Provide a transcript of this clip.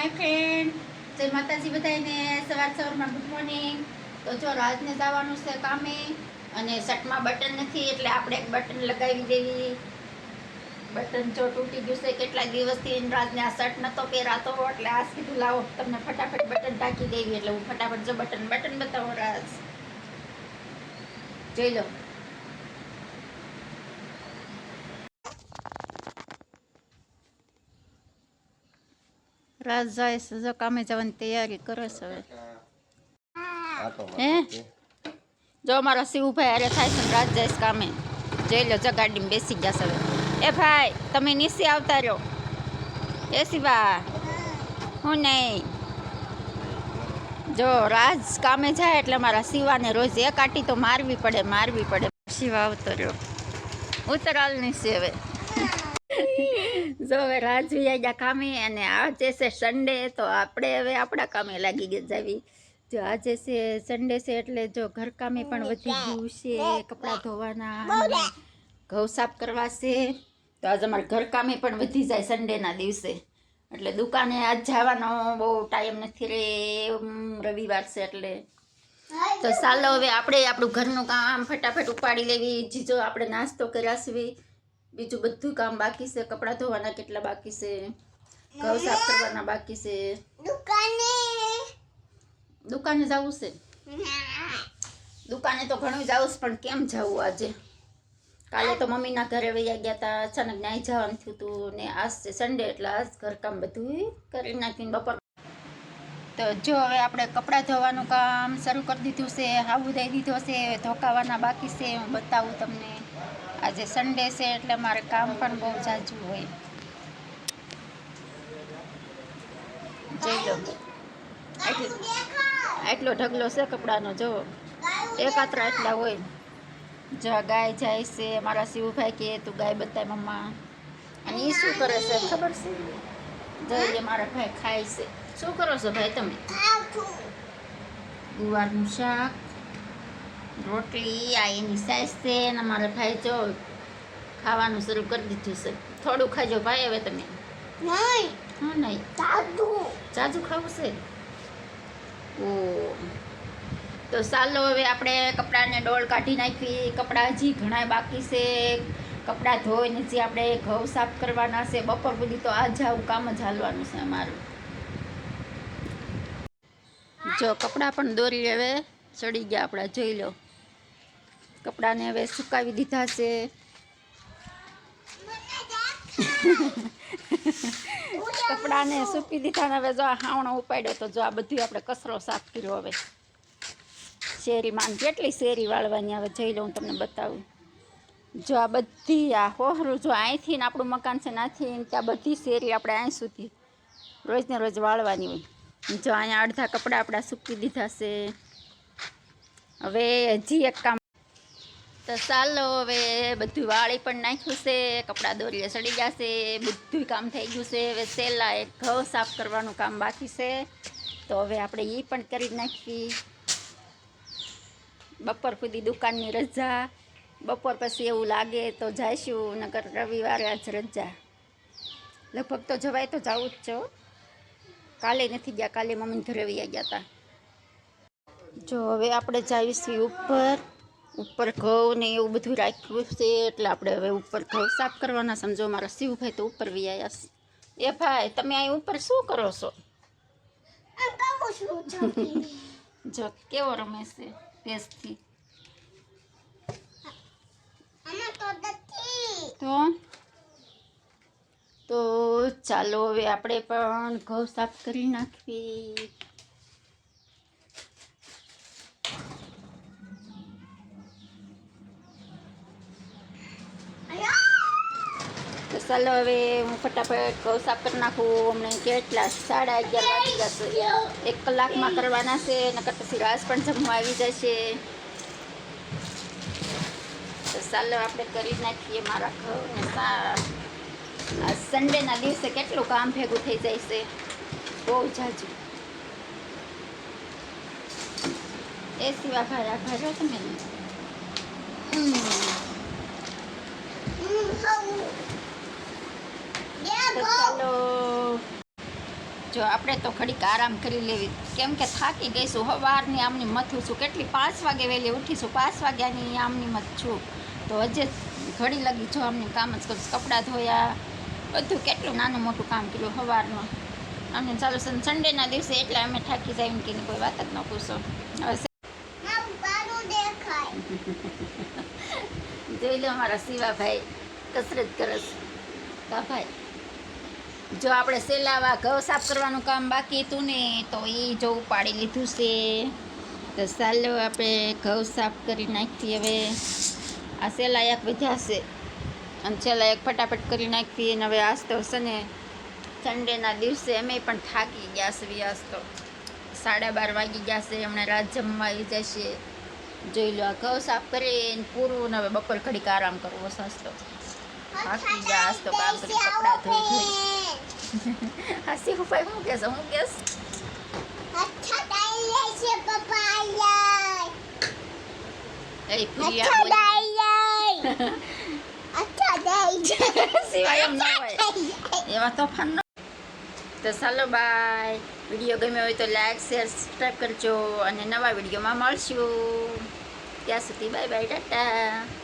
હાય friend જય માતાજી બધાને સવાર સવારમાં ગુડ મોર્નિંગ તો જો રાજને જવાનું છે કામે અને શર્ટમાં બટન નથી, એટલે આપણે એક બટન લગાવી દેવી. બટન જો તૂટી ગયું છે, કેટલા દિવસથી રાજને આ શર્ટ નહોતો પહેરાતો એટલે આ સીધું લાવો, તમને ફટાફટ બટન ટાંકી દેવી, એટલે હું ફટાફટ જો બટન બટન બતાવો રાજ. જોઈ લો. રાજ જાય જો કામે જવાની તૈયારી કરે છે હવે. હે જો મારા શિવભાઈ અરે થાય છે ને રાજ જાય કામે. જઈ લો જો ગાડીમાં બેસી ગયા છે હવે. એ ભાઈ તમે નિશી આવતા રહ્યો એ શિવા હું નહીં. જો રાજ કામે જાય એટલે મારા શિવાને રોજ એક આટી તો મારવી પડે મારવી પડે. શિવા આવતો રહ્યો. ઉતરાલની નીચે હવે. જો હવે રાજવી ગયા કામે અને આજે છે સન્ડે તો આપણે હવે આપણા કામે લાગી જાવી. જો આજે છે સન્ડે છે એટલે જો ઘર કામે પણ વધી ગયું છે, કપડાં ધોવાના ઘઉં સાફ કરવા છે. તો આજે અમારે ઘરકામે પણ વધી જાય સન્ડેના દિવસે. એટલે દુકાને આજ જવાનો બહુ ટાઈમ નથી રે રવિવાર છે એટલે. તો ચાલો હવે આપણે આપણું ઘરનું કામ ફટાફટ ઉપાડી લેવી. જીજો આપણે નાસ્તો કરાસવી બીજું બધું કામ બાકી છે કપડાં ધોવાના કેટલા બાકી છે ઘઉં સાફ કરવાના બાકી છે. દુકાને. જવું છે? દુકાને તો ઘણું જવું પણ કેમ જવું આજે? કાલે તો મમ્મીના ઘરે વૈયા ગયા હતા અચાનક ન્યાય જવાનું થયું હતું ને આજ છે સન્ડે એટલે આજ ઘરકામ બધું કરી નાખીને બપોર. તો જો હવે આપણે કપડાં ધોવાનું કામ શરૂ કરી દીધું છે હાવું દઈ દીધો છે ધોકાવાના બાકી છે હું બતાવું તમને. આજે સન્ડે છે એટલે મારે કામ પણ બહુ જાજુ હોય. જઈ લો. આટલો ઢગલો છે કપડાનો, જો. એકાત્રા એટલા હોય. જો ગાય જાય છે, મારા શિવભાઈ કે તું ગાય બતાય મમ્મા. અને એ શું કરે છે, ખબર છે? જઈએ મારા ભાઈ ખાય છે. શું કરો છો ભાઈ તમે? ગુવારનું શાક રોટલી આ એની સાઈઝ છે અને મારા ભાઈ જો ખાવાનું શરૂ કરી દીધું છે. થોડું ખાજો ભાઈ હવે તમે. હા નહીં. જાજુ ખાવું છે? ઓ. તો ચાલો હવે આપણે કપડાને ડોળ કાઢી નાખી. કપડાં હજી ઘણા બાકી છે. કપડાં ધોઈને જે આપણે ઘઉં સાફ કરવાના છે બપોર સુધી તો આજ આવું કામ જ હાલવાનું છે અમારું. જો કપડાં પણ દોરી હવે ચડી ગયા આપણા જોઈ લો. કપડાને હવે સુકાવી દીધા છે. કપડાને સૂકી દીધા ને હવે જો આ હાવણો ઉપાડ્યો તો જો આ બધું આપણે કચરો સાફ કર્યો હવે. શેરીમાં કેટલી શેરી વાળવાની હવે જઈ લઉં તમને બતાવું. જો આ બધી આ હોહરું જો અહીંથી ને આપણું મકાન છે નાથી ત્યાં બધી શેરી આપણે અહીં સુધી રોજને રોજ વાળવાની હોય. જો અહીંયા અડધા કપડાં આપણા સૂકી દીધા છે. હવે હજી એક કામ તો ચાલો હવે બધું વાળી પણ નાખ્યું છે, કપડાં દોરીએ સડી જશે બધું કામ થઈ ગયું છે. હવે સહેલા એક ઘઉં સાફ કરવાનું કામ બાકી છે. તો હવે આપણે એ પણ કરી નાખી બપોર સુધી દુકાનની રજા. બપોર પછી એવું લાગે તો જઈશું નગર રવિવારે આજ રજા. લગભગ તો જવાય તો જવું જ છો. કાલે નથી ગયા, કાલે મમ્મી ઘરે ગયા હતા જો હવે આપણે જાવીશું ઉપર. ઉપર ઘઉં ને એવું બધું રાખ્યું છે એટલે આપણે હવે ઉપર ઘઉં સાફ કરવાના સમજો મારા શિવભાઈ તો ઉપર વ્યાયા છે. એ ભાઈ તમે અહીં ઉપર શું કરો છો? જો કેવો રમે છે ભેસથી? તો તો? ચાલો હવે આપણે પણ ઘઉં સાફ કરી નાખવી તો ચાલો હવે હું ફટાફટ ઘઉં સાફ કરી નાખું. હમણાં કેટલા? સાડા અગિયાર વાગી જશે. એક કલાકમાં કરવાના છે, નકર પછી રાસ પણ જમવા આવી જશે. તો ચાલો આપણે કરી નાખીએ મારા ઘઉંને સાફ સન્ડેના દિવસે કેટલું કામ ભેગું થઈ જાય છે. બહુ જાજુ એ સિવાય ભાઈ આભાર હો તમે. તો ચાલો. જો આપણે તો ઘડીક આરામ કરી લેવી. કેમ કે થાકી ગઈશું સવારની આમની મથું છું કેટલી પાંચ વાગે વહેલી ઉઠીશું? પાંચ વાગ્યાની આમની મત છું. તો હજે ઘડી લગી જો આમની કામ જ કરું. કપડાં ધોયા બધું કેટલું નાનું મોટું કામ કર્યું સવારનું અમને ચાલો સન્ડેના દિવસે એટલે અમે થાકી જાય એમ કે કોઈ વાત જ ન પૂછો. હવે જોઈ લો મારા શિવાભાઈ કસરત કરે છે કા ભાઈ. જો આપણે સેલાવા ઘઉં સાફ કરવાનું કામ બાકી હતું ને, તો એ જો ઉપાડી લીધું છે. તો ચાલો આપણે ઘઉં સાફ કરી નાખીએ હવે. આ સેલા એક વધ્યા છે. અને છેલ્લા એક ફટાફટ કરી નાખીએ અને હવે આજ તો છે ને સન્ડેના દિવસે અમે પણ થાકી ગયા છે તો. સાડા બાર વાગી ગયા છે, હમણાં રાત જમવા આવી જશે. જોઈ લો, આ ઘઉં સાફ કરીને પૂરું ને હવે બપોર ઘડીક આરામ કરવો સસ્તો થાકી ગયા આજ તો કામ કરી કપડાં ધોઈ ધોઈ આ શિવભાઈ હું કહેશે હું કહેશ એ પ્રિયા એવા તોફાન ન તો ચાલો બાય વીડિયો ગમ્યો હોય તો લાઈક શેર સબસ્ક્રાઈબ કરજો અને નવા વિડીયોમાં મળશું ત્યાં સુધી બાય બાય ટાટા